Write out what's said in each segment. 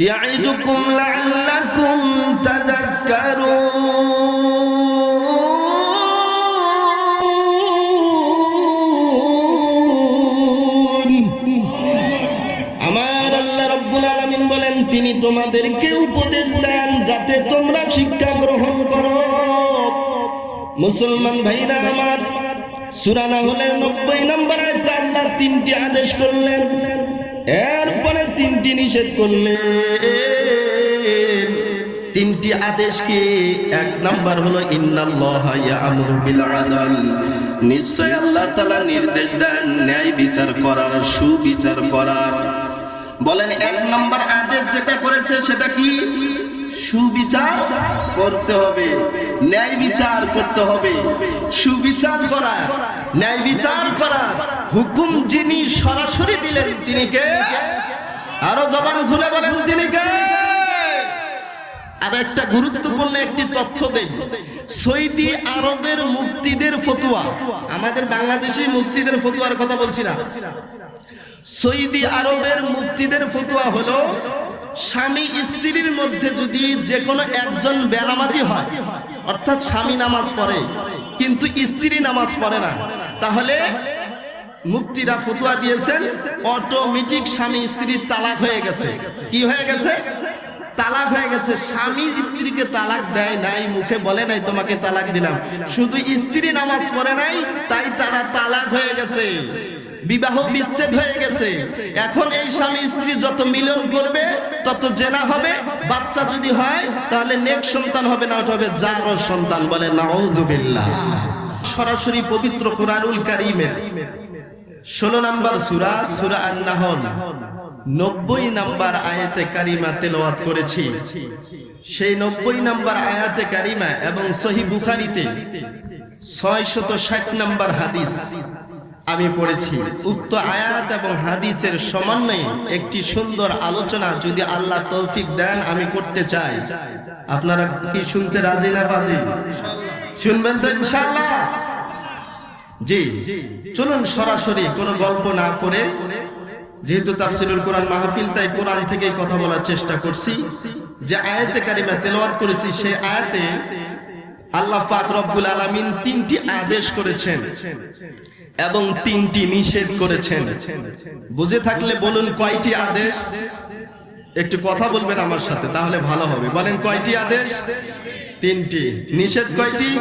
يعدكم لعلكم تذكرون আমার আল্লাহ রব্বুল আলামিন বলেন তিনি তোমাদেরকে উপদেশ দেন যাতে তোমরা শিক্ষা গ্রহণ করো মুসলমান ভাইরা আমার সুরানা হলের নব্বই নম্বর আয়াতে আল্লাহ তিনটি আদেশ করলেন এরপরে তিনটি নিষেধ করলেন। তিনটি আদেশ কি? এক নাম্বার হলো নিশ্চয় আল্লাহ তালা নির্দেশ দেন ন্যায় বিচার করার, সুবিচার করার। বলেন, এক নম্বর আদেশ যেটা করেছে সেটা কি? সুবিচার করতে হবে, ন্যায় বিচার করতে হবে। সুবিচার করা, ন্যায় বিচার করা। হুকুম যিনি সরাসরি দিলেন তিনি কে? আরও জবান খুলে বলেন তিনি কে? আর একটা গুরুত্বপূর্ণ একটি তথ্য দেই। সৌদি আরবের মুফতিদের ফতুয়া। আমাদের বাংলাদেশি মুফতিদের ফতুয়ার কথা বলছি না। সৌদি আরবের মুফতিদের ফতুয়া হলো স্বামী স্ত্রীর মধ্যে যদি যে কোনো একজন বেনামাজি হয়, অর্থাৎ স্বামী নামাজ পড়ে, কিন্তু স্ত্রী নামাজ পড়ে না, তাহলে মুক্তিরা ফতুয়া দিয়েছেন অটোমেটিক স্বামী স্ত্রীর তালাক হয়ে গেছে। কি হয়ে গেছে? তালাক হয়ে গেছে। স্বামী স্ত্রীকে তালাক দেয় নাই, মুখে বলে নাই, তোমাকে তালাক দিলাম। শুধু স্ত্রী নামাজ পড়ে নাই, তাই তারা তালাক হয়ে গেছে। বিবাহ বিচ্ছেদ হয়ে গেছে। এখন এই স্বামী স্ত্রী যত মিলন করবে, তত জেনা হবে। বাচ্চা যদি হয়, তাহলে নেক সন্তান হবে, না ওটা হবে জার সন্তান বলে নাউজুবিল্লাহ। সরাসরি পবিত্র কোরআনুল কারীমের ষোলো নাম্বার সুরা সুরা আন্নাহল, নব্বই নাম্বার আয়াতে কারিমা তেলাওয়াত করেছি। সেই নব্বই নাম্বার আয়াতে কারিমা এবং সহি বুখারিতে ছয় শত ষাট নাম্বার হাদিস। আমি পড়েছি। উক্ত আয়াত এবং হাদিসের সমন্বয়ে একটি সুন্দর আলোচনা যদি আল্লাহ তৌফিক দেন, আমি করতে চাই। আপনারা কি শুনতে রাজি না বাজি? শুনবেন তো ইনশাআল্লাহ? জি, চলুন সরাসরি কোনো গল্প না করে, যেহেতু তাফসিরুল কোরআন মাহফিল, তাই কোরআন থেকেই কথা বলার চেষ্টা করছি। যে আয়াতে কারিমা তেলাওয়াত করেছি, সেই আয়াতে আল্লাহ পাক রব্বুল আলামিন তিনটি আদেশ করেছেন। এবং তিনটি নিষেধ করেছেন। বুঝে থাকলে বলুন কয়টি আদেশ? একটু কথা বলবেন আমার সাথে, তাহলে ভালো হবে। বলেন কয়টি আদেশ? তিনটি। নিষেধ কয়টি?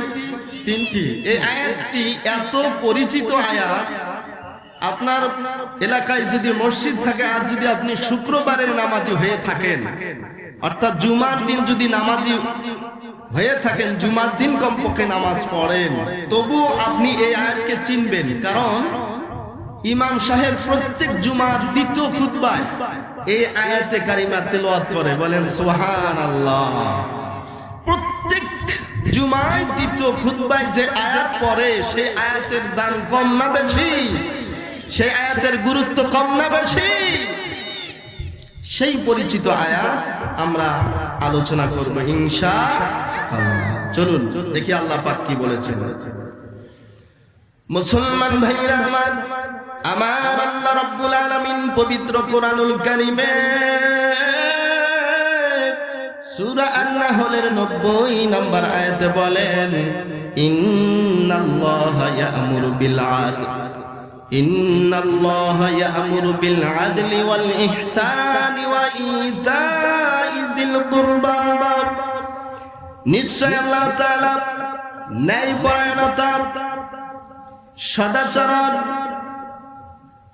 তিনটি। এই আয়াতটি এত পরিচিত আয়াত, আপনার এলাকায় যদি মসজিদ থাকে আর যদি আপনি শুক্রবারের নামাজি হয়ে থাকেন, অর্থাৎ জুমার দিন যদি নামাজি হয়ে থাকেন জুমার দিন কমপক্ষে নামাজ পড়েন। তবুও আপনি এই আয়াতকে চিনবেন, কারণ ইমাম সাহেব প্রত্যেক জুমার দ্বিতীয় খুতবায় এই আয়াতে কারিমা তেলাওয়াত করে, বলেন সুবহান আল্লাহ প্রত্যেক জুমায় দ্বিতীয় যে আয়াত পড়ে, সেই আয়াতের দাম কম না বেশি, সেই আয়াতের গুরুত্ব কম না বেশি। সেই পরিচিত আয়াত আমরা আলোচনা করব, ইনশা চলুন। দেখি আল্লাহ পাক কি বলেছেন। মুসলমান ভাইরা আমার আমার আল্লাহ রাব্বুল আলামিন পবিত্র কোরআনুল কারীমে সূরা আন-নাহলের 90 নম্বর আয়াতে বলেন ইন্নাল্লাহা ইয়া'মুরু বিল আদল ইন্নাল্লাহা ইয়া'মুরু বিল আদলি ওয়াল ইহসানি ওয়া ইতা'i যিল কুরবা নিশ্চয় আল্লাহ ন্যায় পরায়ণতা, সদাচরণ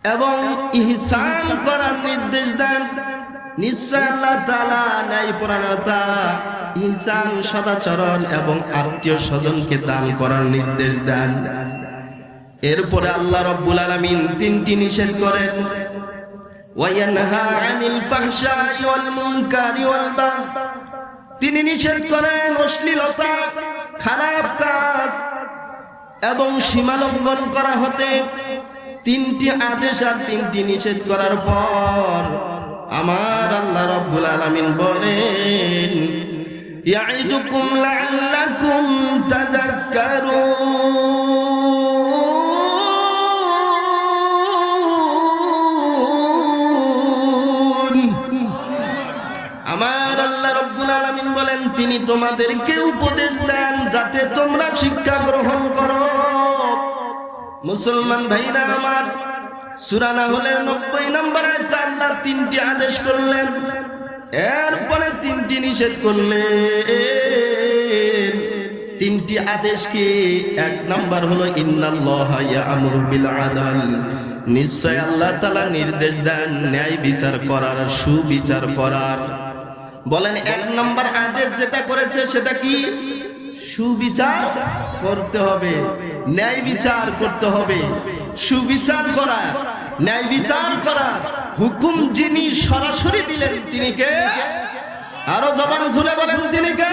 এবং ইহসান করার নির্দেশ দেন। নিশ্চয় আল্লাহ তাআলা ন্যায় পরায়ণতা, ইহসান, সদাচরণ এবং আত্মীয় স্বজনকে দান করার নির্দেশ দেন। এরপরে আল্লাহ রব্বুল আলামিন তিনটি নিষেধ করেন। ওয়ায়ানহা আনিল ফাহশাই ওয়াল মুনকারি ওয়াল তিনি নিষেধ করেন অশ্লীলতা, খারাপ কাজ এবং সীমালঙ্ঘন করা হতে। তিনটি আদেশ আর তিনটি নিষেধ করার পর আমার আল্লাহ রব্বুল আলামিন বলেন ইয়াইদুকুম লাআল্লাকুম তাযাক্কারুন। তিনি তোমাদেরকে উপদেশ দেন যাতে তোমরা শিক্ষা গ্রহণ করো। মুসলমান ভাইরা আমার সুরানা হলের নব্বই নম্বর আল্লাহ তিনটি আদেশ করলেন। এরপরে তিনটি নিষেধ করলেন। তিনটি আদেশ কি? এক নাম্বার হলো আদল। নিশ্চয় আল্লাহ তাআলা নির্দেশ দেন, ন্যায় বিচার করার, সুবিচার করার। বলেন এক নম্বর আদেশ যেটা করেছে সেটা কি? সুবিচার করতে হবে, ন্যায় বিচার করতে হবে। সুবিচার করা, ন্যায় বিচার করা। হুকুম যিনি সরাসরি দিলেন তিনি কে? আরও জবান খুলে বলেন তিনি কে?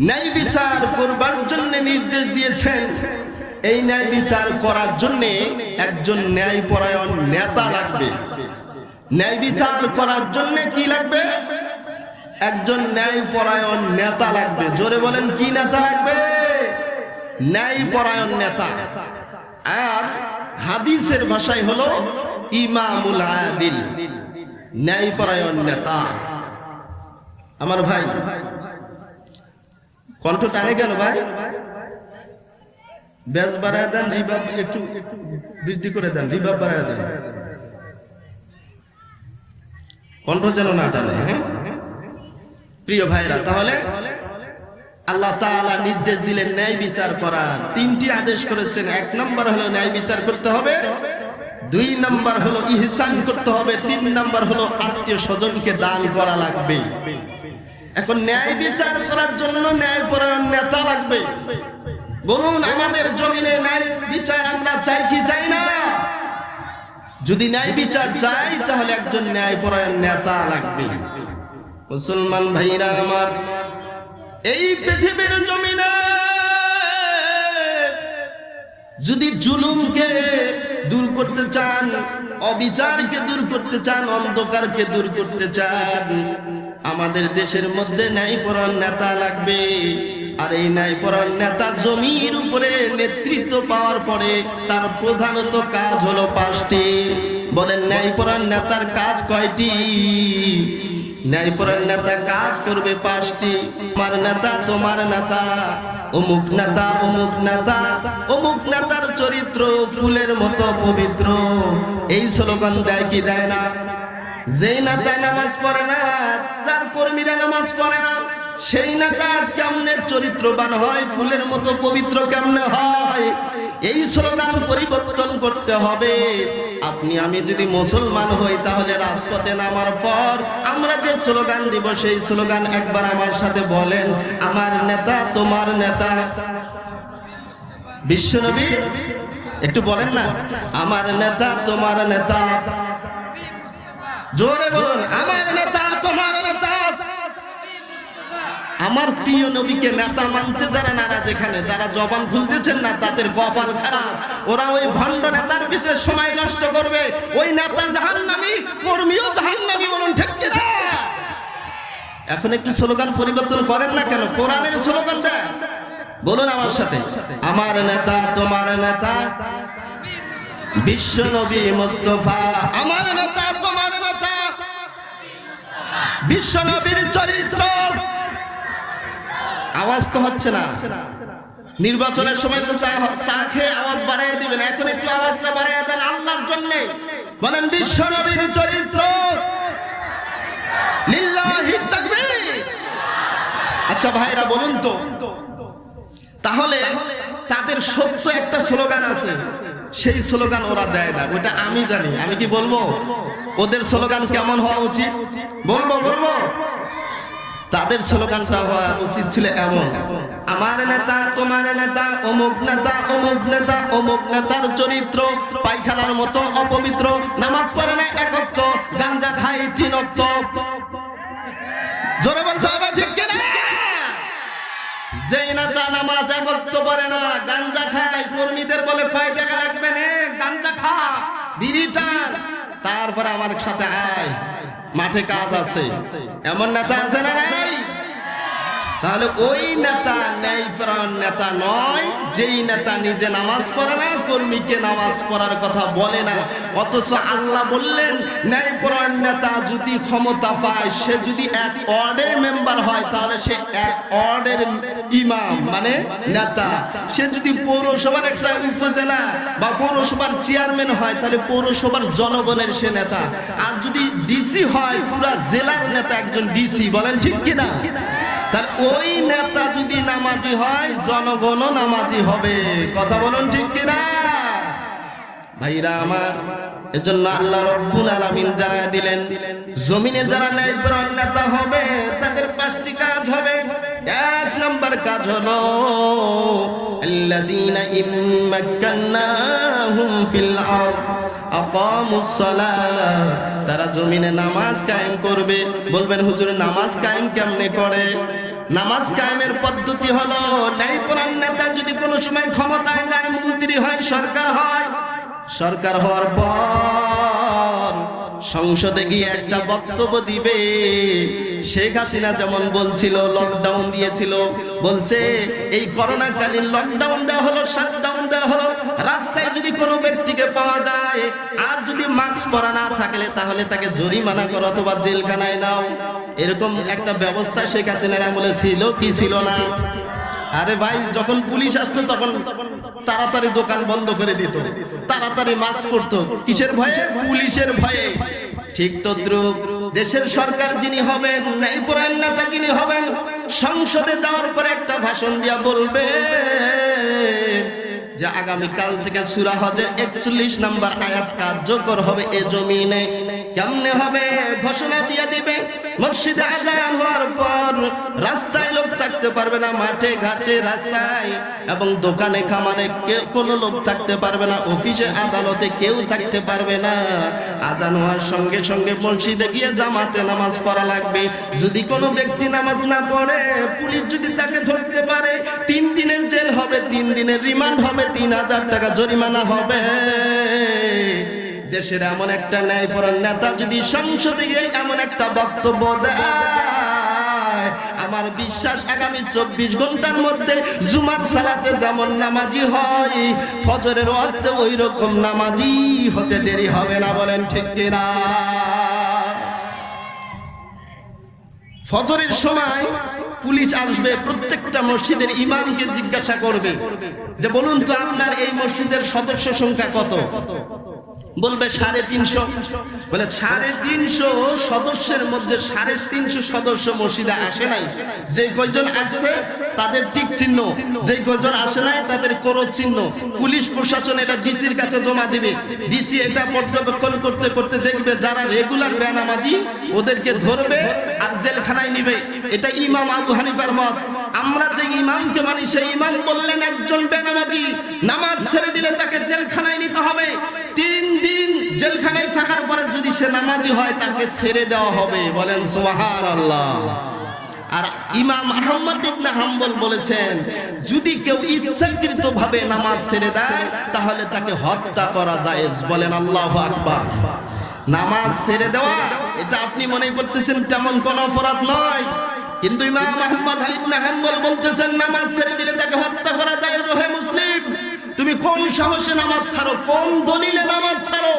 ন্যায় বিচার করবার জন্য নির্দেশ দিয়েছেন। এই ন্যায় বিচার করার জন্য একজন ন্যায় পরায়ণ নেতা লাগবে। ন্যায় বিচার করার জন্য কি লাগবে? একজন ন্যায় পরায়ণ নেতা লাগবে। জোরে বলেন, কি নেতা লাগবে? ন্যায় পরায়ণ নেতা। আর হাদিসের ভাষায় হলো ইমামুল আদিল, ন্যায় পরায়ণ নেতা। আমার ভাই, কণ্ঠ টানে কেন ভাই? ব্যাস বাড়ায় দেন, রিভাব একটু বৃদ্ধি করে দেন, রিভাব বাড়ায় দেন। কণ্ঠ যেন না টানে হ্যাঁ? প্রিয় ভাইরা, তাহলে আল্লাহ তাআলা নির্দেশ দিলেন ন্যায় বিচার করার। তিনটি আদেশ করেছেন। এক নম্বর হলো ন্যায় বিচার করতে হবে। দুই নম্বর হলো ইহসান করতে হবে। তিন নম্বর হলো আত্মীয় স্বজনকে দান করা লাগবে। এখন ন্যায় বিচার করার জন্য ন্যায় পরায়ণ নেতা লাগবে। বলুন, আমাদের জমিনে ন্যায় বিচার আমরা চাই কি চাই না? যদি ন্যায় বিচার চাই, তাহলে একজন ন্যায় পরায়ণ নেতা লাগবে মুসলমান ভাইরা আমার, এই পৃথিবীর জমিনে যদি জুলুমকে দূর করতে চান, অবিচারকে দূর করতে চান, অন্ধকারকে দূর করতে চান, আমাদের দেশের মধ্যে ন্যায়পরায়ণ নেতা লাগবে। আর এই ন্যায়পরায়ণ নেতা জমির উপরে নেতৃত্ব পাওয়ার পরে তার প্রধানত কাজ হলো পাঁচটি। বলেন ন্যায়পরায়ণ নেতার কাজ কয়টি? ন্যায়পরায়ণ নেতা কাজ করবে পাঁচটি। তোমার নেতা তোমার নেতা, অমুক নেতা অমুক নেতা, অমুক নেতার চরিত্র ফুলের মতো পবিত্র। এই স্লোগান দেয় কি দেয় না? যেই নেতা নামাজ পড়ে না, যার কর্মীরা নামাজ পড়ে না সেই নেতা কেমনে চরিত্রবান হয়, ফুলের মতো পবিত্র কেমনে হয়? এই স্লোগান পরিবর্তন করতে হবে। আপনি, আমি যদি মুসলমান হই, তাহলে রাজপথে নামার পর আমরা যে স্লোগান দিব, সেই স্লোগান একবার আমার সাথে বলেন। আমার নেতা, তোমার নেতা। বিশ্বনবী, একটু বলেন না। আমার নেতা, তোমার নেতা। জোরে বলুন, আমার নেতা, তোমার নেতা। আমার প্রিয় নবীকে নেতা মানতে যারা নারাজ এখানে, যারা জবান খুলতেছেন না, তাদের কপাল খারাপ। ওরা ওই ভণ্ড নেতার পিছিয়ে সময় নষ্ট করবে। ওই নেতা জাহান্নামী, কর্মীও জাহান্নামী বলুন, ঠিক কিনা এখন একটু স্লোগান পরিবর্তন করেন না কেন? কোরআনের স্লোগান দেন। বলুন আমার সাথে, আমার নেতা, তোমার নেতা, বিশ্ব নবী মোস্তফা। আমার নেতা, তোমার নেতা, বিশ্ব নবীর চরিত্র। আওয়াজ তো হচ্ছে না। নির্বাচনের সময় তো চা চা খেয়ে আওয়াজ বাড়াই দিবেন। এখন একটু আওয়াজটা বাড়াই দেন আল্লাহর জন্য। বলেন, বিশ্ব নবীর চরিত্র। আচ্ছা ভাইরা, বলুন তো। তাহলে তাদের সত্য একটা স্লোগান আছে। সেই স্লোগান ওরা দেয় না। ওটা আমি জানি। আমি কি বলব? ওদের স্লোগান কেমন হওয়া উচিত? বলব বলব। তাদের স্লোগানটা হওয়া উচিত ছিল এমন। আমার নেতা, তোমার নেতা, অমুক নেতা অমুক নেতা, অমুক নেতার চরিত্র, পায়খানার মতো অপবিত্র, নামাজ পড়ে না একত্র, গাঞ্জা খাই তিনত্ব জোরে বলতে হবে ঠিক কিনা? যেই নেতা নামাজ একত্র পড়ে না, গাঞ্জা খায়, কর্মীদের বলে কয় টাকা লাগবে নে? গাঞ্জা খা, বিড়ি টান। তারপরে আমার সাথে আয়। মাঠে কাজ আছে। এমন নেতা আছে না নাই? তাহলে ওই নেতা ন্যায় ন্যায়পরায়ণ নেতা নয়, যেই নেতা নিজে নামাজ পড়ে না, কর্মীকে নামাজ পড়ার কথা বলে না। অথচ আল্লাহ বললেন ন্যায় ন্যায়পরায়ণ নেতা যদি ক্ষমতা পায়, সে যদি এক অর্ডের মেম্বার হয়, তাহলে সে এক অর্ডের ইমাম মানে নেতা। সে যদি পৌরসভার একটা উপজেলা বা পৌরসভার চেয়ারম্যান হয়, তাহলে পৌরসভার জনগণের সে নেতা। আর যদি ডিসি হয়, পুরা জেলার নেতা একজন ডিসি, বলেন ঠিক কিনা? তার ওই নেতা যদি নামাজি হয়, জনগণও নামাজি হবে। কথা বলুন ঠিক কিনা? ভাইরা আমার, এজন্য আল্লাহ রব্বুল আলামিন জানায় দিলেন, জমিনে যারা ন্যায়পরায়ণ নেতা হবে, তাদের পাঁচটি কাজ হবে। এক নম্বর কাজ হলো, আল্লাযীনা ইম্মাক্কান্নাহুম ফিল আরদ। তারা জমিনে নামাজ কায়েম করবে। বলবেন, হুজুর, নামাজ কায়েম কেমনে করে? নামাজ কায়েমের পদ্ধতি হলো ন্যায়পরায়ণ নেতা যদি কোনো সময় ক্ষমতায় যায়, মন্ত্রী হয়, সরকার হয়, সরকার হওয়ার পর সংসদে গিয়ে একটা বক্তব্য দিবে। শেখ হাসিনা যেমন বলছিল লকডাউন দিয়েছিল। বলছে, এই করোনাকালীন লকডাউন দেওয়া হলো শাটডাউন হলো, রাস্তায় যদি কোনো ব্যক্তিকে পাওয়া যায়, আর যদি মাস্ক পরা না থাকলে তাহলে তাকে জরিমানা করো অথবা জেলখানায় নাও। এরকম একটা ব্যবস্থা শেখ হাসিনার আমলে ছিল কি ছিল না? আরে ভাই, যখন পুলিশ আসতো তখন তাড়াতাড়ি দোকান বন্ধ করে দিত, তাড়াতাড়ি মাস্ক পরতো। কিসের ভয়ে? পুলিশের ভয়ে। ঠিক তদ্রুপ, দেশের সরকার যিনি হবেন পুরান নেতা যিনি হবেন, সংসদে যাওয়ার পরে একটা ভাষণ দিয়া বলবে যে আগামী কাল থেকে সুরা হজের একচল্লিশ নাম্বার আয়াত কার্যকর হবে এ জমিনে। কেমনে হবে? ঘোষণা দিয়ে দিবে। মসজিদে আজান হওয়ার পর রাস্তায় লোক থাকতে পারবে না, মাঠে ঘাটে রাস্তায়, এবং দোকানে খামারে কেউ কোনো লোক থাকতে পারবে না, অফিসে, আদালতে কেউ থাকতে পারবে না। আজান হওয়ার সঙ্গে সঙ্গে মসজিদে গিয়ে জামাতে নামাজ পড়া লাগবে। যদি কোনো ব্যক্তি নামাজ না পড়ে, পুলিশ যদি তাকে ধরতে পারে, তিন দিনের হবে, তিন দিনের রিমান্ড হবে, তিন হাজার টাকা জরিমানা হবে। দেশের এমন একটা ন্যায়পরায়ণ নেতা যদি সংসদে গিয়ে এমন একটা বক্তব্য দেয়, আমার বিশ্বাস আগামী চব্বিশ ঘণ্টার মধ্যে জুমার সালাতে যেমন নামাজি হয়, ফজরের অর্থে ওই রকম নামাজি হতে দেরি হবে না বলেন ঠিক কিনা? ফজরের সময় পুলিশ আসবে, প্রত্যেকটা মসজিদের ইমামকে জিজ্ঞাসা করবে যে, বলুন তো আপনার এই মসজিদের সদস্য সংখ্যা কত? বলবে সাড়ে তিনশো। বলে, সাড়ে তিনশো সদস্যের মধ্যে সাড়ে তিনশো সদস্য মসজিদে আসে নাই। যে কয়জন আসছে, তাদের টিক চিহ্ন। যে কয়জন আসে নাই, তাদের করো চিহ্ন। পুলিশ প্রশাসন এটা ডিসির কাছে জমা দিবে। ডিসি এটা পর্যবেক্ষণ করতে করতে দেখবে, যারা রেগুলার বেনামাজি, ওদেরকে ধরবে আর জেলখানায় নিবে। এটা ইমাম আবু হানিফার মত। আমরা যে ইমামকে মানি, সেই ইমাম বললেন, একজন বেনামাজি, নামাজ ছেড়ে দিলে তাকে জেলখানায় নিতে হবে। তিন জেলখানায় থাকার পরে যদি সে নামাজি হয়, তাকে ছেড়ে দেওয়া হবে। বলেন সোহান আল্লাহ আর ইমাম আহম্মদ ইবনে হাম্বল বলেছেন, যদি কেউ ইচ্ছাকৃত ভাবে নামাজ ছেড়ে দেয়, তাহলে তাকে হত্যা করা জায়েজ। বলেন, আল্লাহু আকবার। নামাজ ছেড়ে দেওয়া, এটা আপনি মনে করতেছেন তেমন কোন অপরাধ নয়। কিন্তু ইমাম আহম্মদ ইবনে হাম্বল বলতেছেন, নামাজ ছেড়ে দিলে তাকে হত্যা করা যায় রহে মুসলিম কোন সাহসে নামাজ ছাড়ো কোন দলিলে নামাজ ছাড়ো।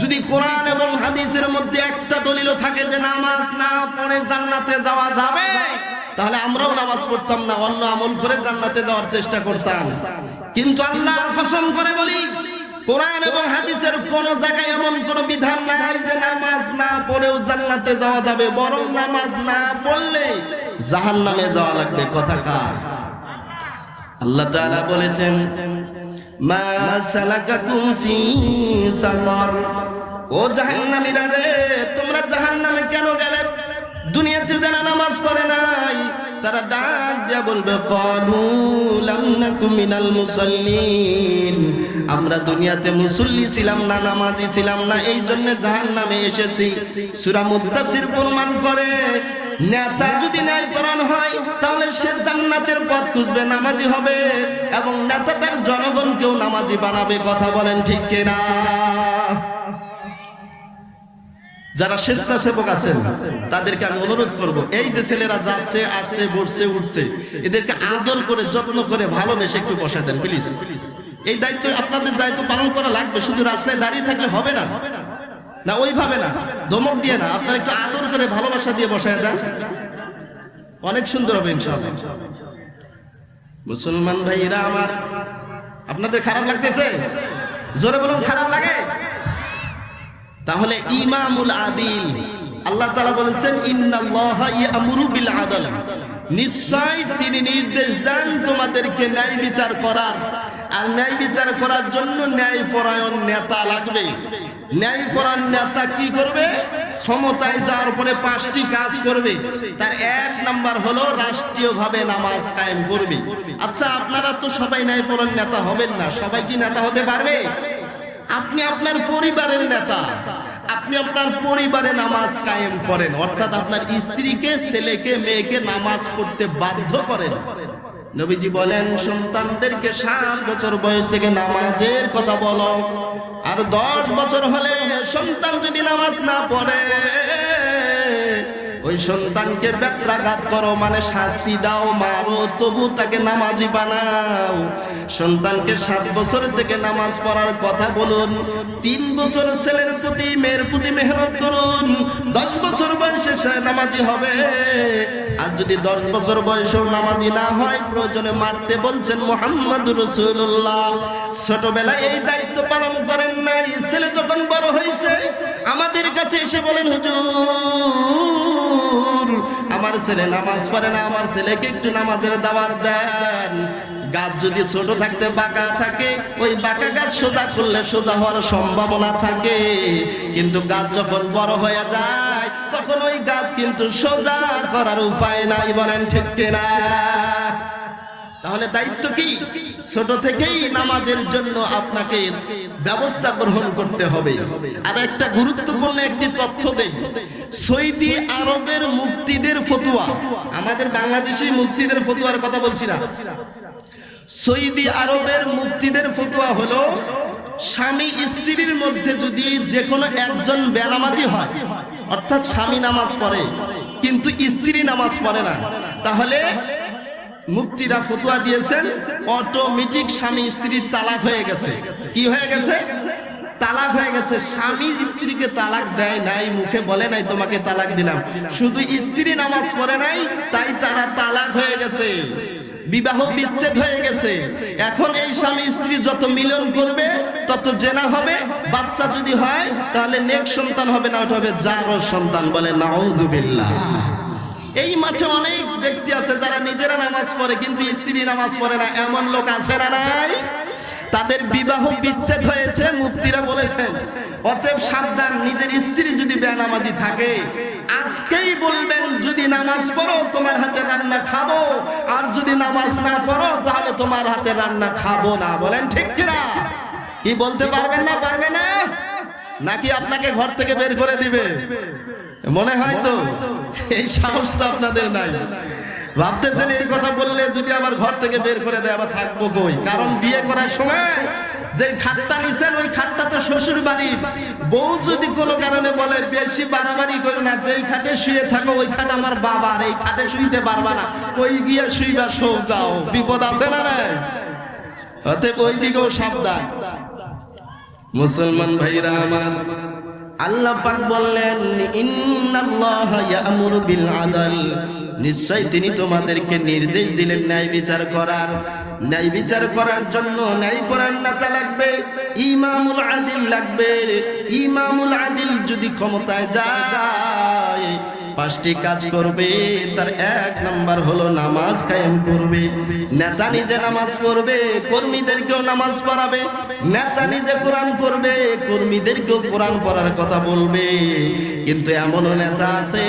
যদি কোরআন এবং হাদিসের মধ্যে একটা দলিল থাকে যে নামাজ না পড়ে জান্নাতে যাওয়া যাবে, তাহলে আমরাও নামাজ পড়তাম না, অন্য আমল করে জান্নাতে যাওয়ার চেষ্টা করতাম। কিন্তু আল্লাহর কসম করে বলি, কোরআন এবং হাদিসের কোন জায়গায় এমন কোন বিধান নাই যে নামাজ না পড়েও জান্নাতে যাওয়া যাবে, বরং নামাজ না পড়লে জাহান্নামে যাওয়া লাগবে। কথা কার? আল্লাহ তাআলা বলেছেন মা ফি ও রে, তোমরা জাহান্নামে কেন গেলে? দুনিয়াতে যারা নামাজ পড়ে নাই, তারা ডাক বলবে মিনাল আমরা দুনিয়াতে মুসল্লি ছিলাম না, নামাজি ছিলাম না এই জন্য জাহান্নামে এসেছি। সূরা মুদ্দাসির প্রমাণ করে নেতা যদি ন্যায় পরায়ণ হয়, তাহলে সে জান্নাতের পথ খুঁজবে, নামাজি হবে। এবং নেতা তার জনগণকেও নামাজি বানাবে, কথা বলেন ঠিক কিনা? যারা স্বেচ্ছাসেবক আছেন, তাদেরকে আমি অনুরোধ করব, এই যে ছেলেরা যাচ্ছে, আসছে, বসছে, উঠছে, এদেরকে আদর করে, যত্ন করে, ভালোবেসে একটু বসা দেন, প্লিজ। এই দায়িত্ব, আপনাদের দায়িত্ব পালন করা লাগবে, শুধু রাস্তায় দাঁড়িয়ে থাকলে হবে না। না, ওইভাবে না। ধমক দিয়ে না। আপনার একটু আদর করে ভালোবাসা দিয়ে বসায় দেন। অনেক সুন্দর হবে ইনশাআল্লাহ। মুসলমান ভাইরা আমার, আপনাদের খারাপ লাগতেছে? জোরে বলুন, খারাপ লাগে? তাহলে ইমামুল আদিল, আল্লাহ তাআলা বলেছেন ইয়ামুরু আদল। নিশ্চয় তিনি নির্দেশ দেন তোমাদেরকে ন্যায় বিচার করার। আর ন্যায় বিচার করার জন্য ন্যায় পরায়ণ নেতা লাগবে। ন্যায় পরায়ণ নেতা কি করবে? ক্ষমতায় যাওয়ার পরে পাঁচটি কাজ করবে। তার এক নাম্বার হলো রাষ্ট্রীয়ভাবে নামাজ কায়েম করবে। আচ্ছা আপনারা তো সবাই ন্যায় পরায়ণ নেতা হবেন না। সবাই কি নেতা হতে পারবে? আপনি আপনার পরিবারের নেতা। আপনি আপনার পরিবারে নামাজ কায়েম করেন। অর্থাৎ আপনার স্ত্রীকে, ছেলেকে, মেয়েকে নামাজ পড়তে বাধ্য করেন। নবীজি বলেন, সন্তানদেরকে সাত বছর বয়স থেকে নামাজের কথা বলো। আর দশ বছর হলে সন্তান যদি নামাজ না পড়ে ওই সন্তানকে ব্যত্রাঘাত করো মানে শাস্তি দাও, মারো, তবু তাকে নামাজি বানাও। সন্তানকে সাত বছর থেকে নামাজ পড়ার কথা বলুন, তিন বছর ছেলের প্রতি, মেয়ের প্রতি মেহনত করুন, দশ বছর বয়সে সে নামাজি হবে। আর যদি দশ বছর বয়সেও নামাজি না হয়, প্রয়োজনে মারতে বলছেন মোহাম্মদ রসুল্লাহ ছোটবেলায় এই দায়িত্ব পালন করেন নাই, ছেলে যখন বড় হয়েছে, আমাদের কাছে এসে বলেন, হুজুর আমার ছেলে নামাজ পড়ে না, আমার ছেলেকে একটু নামাজের দাওয়াত দেন। গাছ যদি ছোট থাকতে বাঁকা থাকে, ওই বাঁকা গাছ সোজা করলে সোজা হওয়ার সম্ভাবনা থাকে। কিন্তু গাছ যখন বড় হয়ে যায়, তখন ওই গাছ কিন্তু সোজা করার উপায় নাই, বলেন ঠিক কিনা? তাহলে দায়িত্ব কি? ছোট থেকেই নামাজের জন্য আপনাকে ব্যবস্থা গ্রহণ করতে হবে। আর একটা গুরুত্বপূর্ণ একটি তথ্য দেই। সৌদি আরবের মুফতিদের ফতুয়া। আমাদের বাংলাদেশি মুফতিদের ফতুয়ার কথা বলছি না। সৌদি আরবের মুফতিদের ফতুয়া হলো, স্বামী স্ত্রীর মধ্যে যদি যে কোনো একজন বেনামাজি হয়, অর্থাৎ স্বামী নামাজ পড়ে, কিন্তু স্ত্রী নামাজ পড়ে না, তাহলে মুক্তিরা ফতুয়া দিয়েছেন অটোমেটিক স্বামী স্ত্রীর তালাক হয়ে গেছে। কি হয়ে গেছে? তালাক হয়ে গেছে। স্বামী স্ত্রীকে তালাক দেয় নাই, মুখে বলে নাই, তোমাকে তালাক দিলাম। শুধু স্ত্রী নামাজ পড়ে নাই, তাই তারা তালাক হয়ে গেছে। বিবাহ বিচ্ছেদ হয়ে গেছে। এখন এই স্বামী স্ত্রী যত মিলন করবে, তত জেনা হবে। বাচ্চা যদি হয়, তাহলে নেক সন্তান হবে না, ওটা হবে জারো সন্তান বলে, নাউজুবিল্লাহ। এই মাঠে অনেক ব্যক্তি আছে যারা নিজেরা নামাজ পড়ে, কিন্তু স্ত্রী নামাজ পড়ে না। এমন লোক আছে না নাই? তাদের বিবাহ বিচ্ছেদ হয়েছে মুফতিরা বলেছেন। অতএব সাবধান, নিজের স্ত্রী যদি বেনামাজি থাকে, আজকেই বলবেন, যদি নামাজ পড়ো, তোমার হাতে রান্না খাব। আর যদি নামাজ না পড়ো, তাহলে তোমার হাতে রান্না খাব না। বলেন ঠিক কিনা? কি বলতে পারবেন না পারবে না? নাকি আপনাকে ঘর থেকে বের করে দিবে? মনে হয় তো? এই সাহস তো আপনাদের নাই। ভাবতেছেন এই কথা বললে যদি আবার ঘর থেকে বের করে দেয় আবার থাকব কই? কারণ বিয়ে করার সময় যে খাটটা নিছেন ওই খাটটা তো শ্বশুর বাড়ির বউ যদি কোনো কারণে বলে বেশি বাড়াবাড়ি করো না যেই খাটে শুয়ে থাকো ওই খাট আমার বাবার এই খাটে শুইতে পারবা না। ওই গিয়ে শুইবা শো যাও। বিপদ আছে না রে অতএব ওই দিকেও সাবধান। মুসলমান ভাইরা আমার আল্লাহ পাক বললেন, ইন্নাল্লাহা ইয়ামুরু বিল আদল। নিশ্চয় তিনি তোমাদেরকে নির্দেশ দিলেন ন্যায় বিচার করার। ন্যায় বিচার করার জন্য ন্যায় পরায়ণ নেতা লাগবে, ইমামুল আদিল লাগবে। ইমামুল আদিল যদি ক্ষমতায় যায় পাঁচটি কাজ করবে, তার এক নাম্বার হলো নামাজ কায়েম করবে। নেতা নিজে নামাজ পড়বে, কর্মীদেরকেও নামাজ পড়াবে। নেতা নিজে কোরআন পড়বে, কর্মীদেরকেও কোরআন পড়ার কথা বলবে। কিন্তু এমনও নেতা আছে,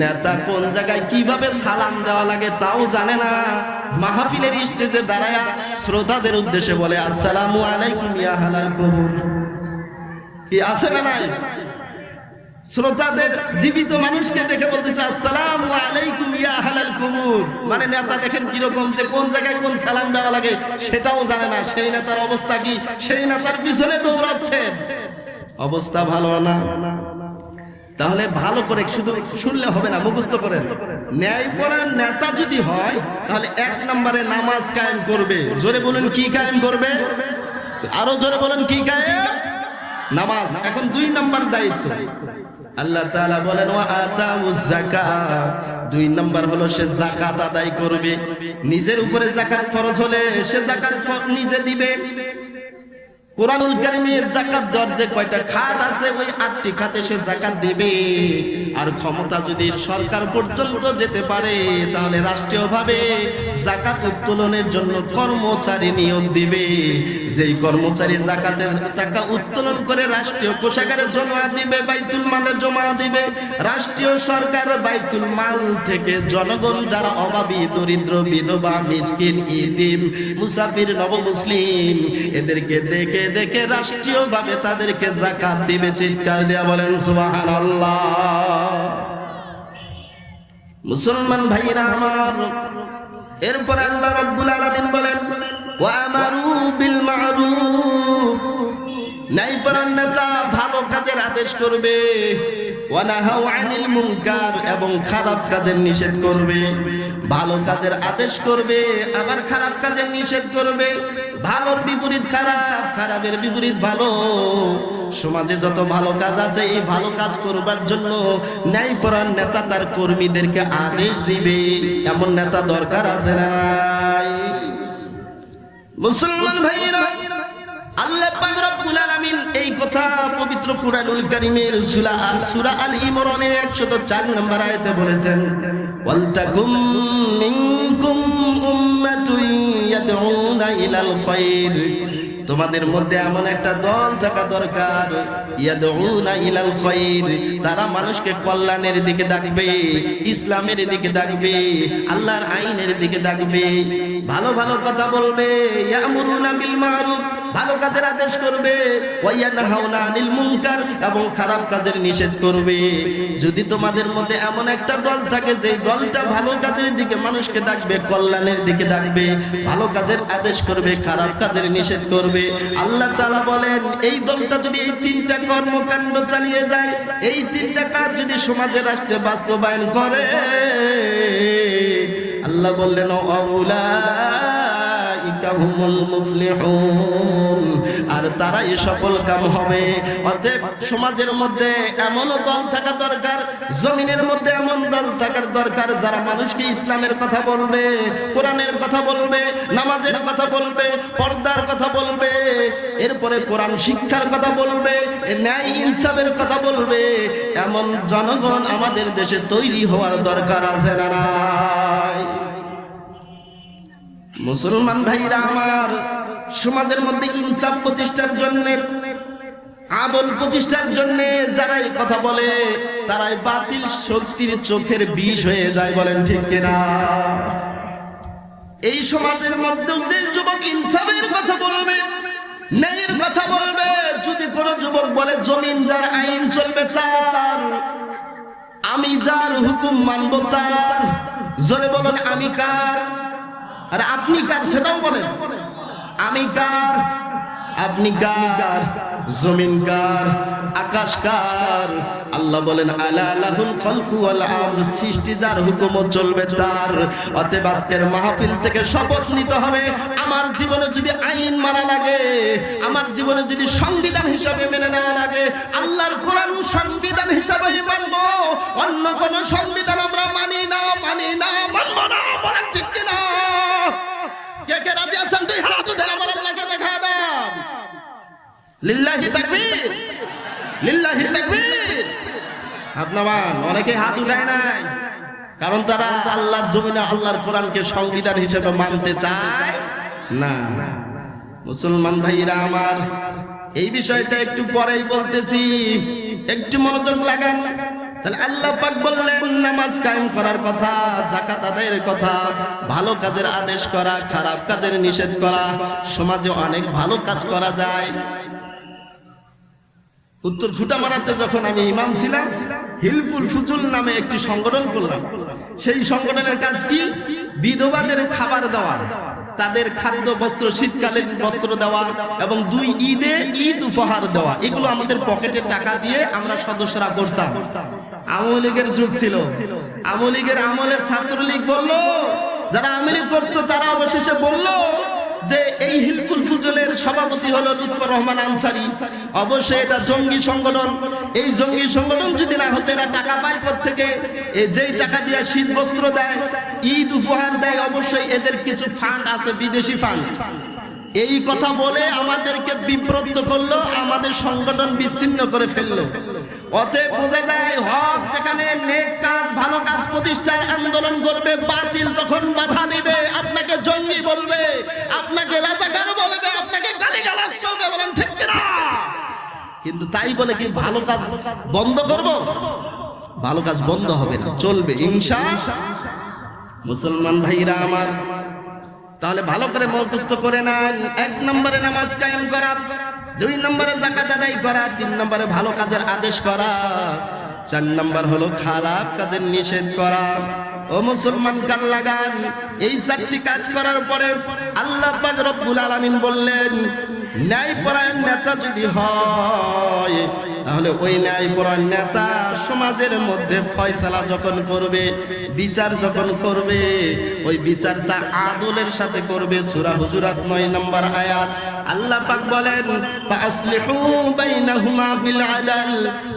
নেতা কোন জায়গায় কীভাবে সালাম দেওয়া লাগে তাও জানে না। মাহফিলের স্টেজে দাঁড়ায়া শ্রোতাদের উদ্দেশ্যে বলে, আসসালামু আলাইকুম ইয়া হালাল কবুর। কি আছে না নাই? শ্রোতাদের জীবিত মানুষকে দেখে বলতেছে আসসালাম আলাইকুম ইয়া হালাল মানে নেতা দেখেন কীরকম যে কোন জায়গায় কোন সালাম দেওয়া লাগে সেটাও জানে না। সেই নেতার অবস্থা কি? সেই নেতার পিছনে দৌড়াচ্ছেন অবস্থা ভালো না। তাহলে ভালো করে শুধু শুনলে হবে না, মুখস্থ করেন। ন্যায়পরায়ণ নেতা যদি হয়, তাহলে এক নম্বরে নামাজ কায়েম করবে। জোরে বলুন কি কায়েম করবে? আরও জোরে বলুন কি কায়েম? নামাজ। এখন দুই নম্বর দায়িত্ব। আল্লাহ তাআলা বলেন, ওয়া আতাউজ যাকাত। দুই নাম্বার হলো, সে যাকাত আদায় করবে। নিজের উপরে যাকাত ফরজ হলে সে যাকাত নিজে দিবে। কোরআনুল কারিমে জাকাত দেওয়ার যে কয়টা খাত আছে, ওই আটটি খাতে সে জাকাত দেবে। আর ক্ষমতা যদি সরকার পর্যন্ত যেতে পারে, তাহলে রাষ্ট্রীয়ভাবে জাকাত উত্তোলনের জন্য কর্মচারী নিয়োগ দিবে। যেই কর্মচারী জাকাতের টাকা উত্তোলন করে রাষ্ট্রীয় কোষাগারে জমা দিবে, বাইতুল মালে জমা দিবে, রাষ্ট্রীয় সরকার বাইতুল মাল থেকে জনগণ যারা অভাবী, দরিদ্র, বিধবা, মিসকিন, ইতিম, মুসাফির, নবমুসলিম, এদেরকে দেখে দেখে রাষ্ট্রীয়ভাবে তাদেরকে জাকাত দিবে, চিৎকার দেয়া বলেন সুবাহান মুসলমান ভাইরা আমার, এরপর আল্লাহ রাব্বুল আলামিন বলেন ওয়ামারু বিল মা'রুফ। নাইফারান নেতা ভালো কাজের আদেশ করবে। এবং খারাপ কাজের নিষেধ করবে, ভালো কাজের আদেশ করবে, আবার খারাপ কাজের নিষেধ করবে। ভালোর বিপরীত খারাপ, খারাপের বিপরীত ভালো। সমাজে যত ভালো কাজ আছে, এই ভালো কাজ করবার জন্য ন্যায়পরায়ণ নেতা তার কর্মীদেরকে আদেশ দিবে। এমন নেতা দরকার আছে না? মুসলমান ভাইরা আল্লাহ পাক রব্বুল এই কথা পবিত্র কুরআনুল কারীমের সূরা সূরা আল ইমরানের 104 নম্বর আয়াতে বলেছেন ওয়াল তাকুম মিনকুম উম্মাতুন ইয়াদউনা ইলাল খায়র। তোমাদের মধ্যে এমন একটা দল থাকা দরকার। ইলাল তারা মানুষকে কল্যাণের দিকে ডাকবে, ইসলামের দিকে ডাকবে, আল্লাহর আইনের দিকে ডাকবে। ভালো ভালো কথা বলবে ভালো কাজের আদেশ করবে ওয়ায়ানহাউনা আনিল এবং খারাপ কাজের নিষেধ করবে। যদি তোমাদের মধ্যে এমন একটা দল থাকে যে দলটা ভালো কাজের দিকে মানুষকে ডাকবে, কল্যাণের দিকে ডাকবে, ভালো কাজের আদেশ করবে, খারাপ কাজের নিষেধ করবে আল্লাহ তালা বলেন, এই দলটা যদি এই তিনটা কর্মকাণ্ড চালিয়ে যায়, এই তিনটা কাজ যদি সমাজে রাষ্ট্রে বাস্তবায়ন করে, আল্লাহ বললেন মুফলিহুন আর তারাই সফল কাম হবে। অতএব সমাজের মধ্যে এমন দল থাকা দরকার, জমিনের মধ্যে এমন দল থাকার দরকার, যারা মানুষকে ইসলামের কথা বলবে, কোরআনের কথা বলবে, নামাজের কথা বলবে, পর্দার কথা বলবে, এরপরে কোরআন শিক্ষার কথা বলবে ন্যায় ইনসাফের কথা বলবে। এমন জনগণ আমাদের দেশে তৈরি হওয়ার দরকার আছে না মুসলমান ভাইরা আমার, সমাজের মধ্যে ইনসাফ প্রতিষ্ঠার জন্য, আদল প্রতিষ্ঠার জন্য যারা এই কথা বলে, তারাই বাতিল শক্তির চোখের বিষ হয়ে যায়, বলেন ঠিক কিনা? এই সমাজের মধ্যে যে যুবক ইনসাফের কথা বলবে, ন্যায়ের কথা বলবে, যদি কোনো যুবক বলে জমিন যার আইন চলবে তার, আমি যার হুকুম মানব তার, জোরে বলুন আমি কার? আর আপনি কার সেটাও বলেন। আমি কার? আপনি কার? জমিন কার? আকাশ কার? আল্লাহ বলেন, আলা আলাহুল খলকু ওয়াল আমর সৃষ্টি যার হুকুম চলবে তার। অতএব আজকের মাহফিল থেকে শপথ নিতে হবে। আমার জীবনে যদি আইন মানা লাগে, আমার জীবনে যদি সংবিধান হিসাবে মেনে নেওয়া লাগে, আল্লাহর কোরআন সংবিধান হিসাবে মানব। অন্য কোন সংবিধান আমরা মানি না মানি না, মানব না, বলেন ঠিক কিনা? কে কে আমার অনেকে নাই। কারণ তারা আল্লাহর জমিনে আল্লাহর কোরআনকে সংবিধান হিসেবে মানতে চায় না। মুসলমান ভাইরা আমার, এই বিষয়টা একটু পরেই বলতেছি। একটু মনোযোগ লাগান। তাহলে আল্লাহ পাক বললেন, নামাজ কায়েম করার কথা জাকাত আদায়ের কথা, ভালো কাজের আদেশ করা, খারাপ কাজের নিষেধ করা, সমাজে অনেক ভালো কাজ করা যায়। উত্তর খুঁটামারাতে যখন আমি ইমাম ছিলাম, হিলফুল ফুজুল নামে একটি সংগঠন করলাম। সেই সংগঠনের কাজ কি? বিধবাদের খাবার দেওয়া। তাদের খাদ্য বস্ত্র শীতকালীন বস্ত্র দেওয়া এবং দুই ঈদে ঈদ উপহার দেওয়া, এগুলো আমাদের পকেটে টাকা দিয়ে আমরা সদস্যরা করতাম। আওয়ামী লীগের যুগ ছিল। আওয়ামী লীগের আমলে ছাত্রলীগ বলল, যারা আওয়ামী লীগ করতো তারা অবশেষে বলল যে, এই হিলফুল ফুজলের সভাপতি হলো লুৎফর রহমান আনসারি। অবশ্যই এটা জঙ্গি সংগঠন। এই জঙ্গি সংগঠন যদি না হতো, এরা টাকা পায় পর থেকে যেই টাকা দিয়ে শীত বস্ত্র দেয় ঈদ উপহার দেয়, অবশ্যই এদের কিছু ফান্ড আছে, বিদেশি ফান্ড এই কথা বলে আমাদেরকে বিব্রত করল, আমাদের সংগঠন বিচ্ছিন্ন করে ফেলল। অতএব বোঝা যায়, হক যেখানে নেক কাজ, ভালো কাজ প্রতিষ্ঠার আন্দোলন করবে, বাতিল তখন বাধা দিবে, আপনাকে জঙ্গি বলবে, আপনাকে রাজাকার বলবে, আপনাকে গালিগালাজ করবে, বলেন, ঠিক কিন্তু তাই বলে কি ভালো কাজ বন্ধ করব? ভালো কাজ বন্ধ হবে না, চলবে, ইনশা মুসলমান ভাইরা আমার। তাহলে ভালো করে মুখস্থ করে নেন। এক নম্বরে নামাজ কায়েম করা, দুই নম্বরে জাকাত আদায় করা, তিন নম্বরে ভালো কাজের আদেশ করা, চার নম্বর হলো খারাপ কাজের নিষেধ করা। ও মুসলমান কান লাগান। এই চারটি কাজ করার পরে আল্লাহ পাক রব্বুল আলামিন বললেন ন্যায়পরায়ণ নেতা যদি হয়, তাহলে ওই ন্যায়পরায়ণ নেতা সমাজের মধ্যে ফয়সালা যখন করবে, বিচার যখন করবে, ওই বিচার তা আদলের সাথে করবে। সুরা হুজুরাত নয় নম্বর আয়াত। আল্লাহ পাক বলেন বিল আদাল।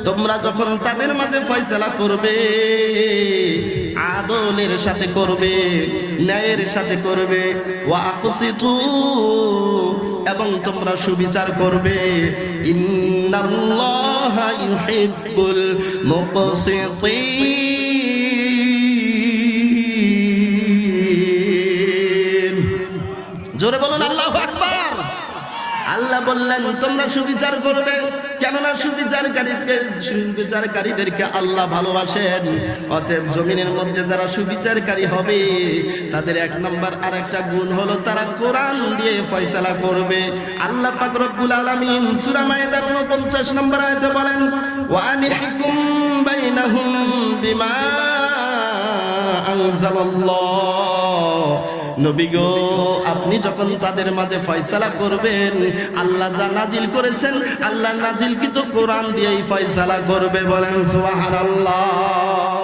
তোমরা যখন তাদের মাঝে ফয়সালা করবে, আদলের সাথে করবে, ন্যায়ের সাথে করবে। ওয়া আকসিতু এবং তোমরা সুবিচার করবে। ইন্নাল্লাহা ইউহিব্বুল মুকসিতিন। জোরে বলুন, আল্লাহ আকবার। আল্লাহ বললেন, তোমরা সুবিচার করবে। কেননা সুবিচারকারীকে সুবিচারকারীদেরকে আল্লাহ ভালোবাসেন। অতএব জমিনের মধ্যে যারা সুবিচারকারী হবে, তাদের এক নম্বর আর একটা গুণ হলো তারা কোরআন দিয়ে ফয়সালা করবে। আল্লাহ পাক রব্বুল আলামিন সূরা মায়েদার 49 নম্বর আয়াতে বলেন ওয়া আনিহকুম বাইনাহুম বিমা আনজালাল্লাহ। নবী গো আপনি যখন তাদের মাঝে ফয়সালা করবেন, আল্লাহ যা নাজিল করেছেন, আল্লাহ নাজিল কি তো কোরআন দিয়েই ফয়সালা করবে বলেন, সুবহানাল্লাহ।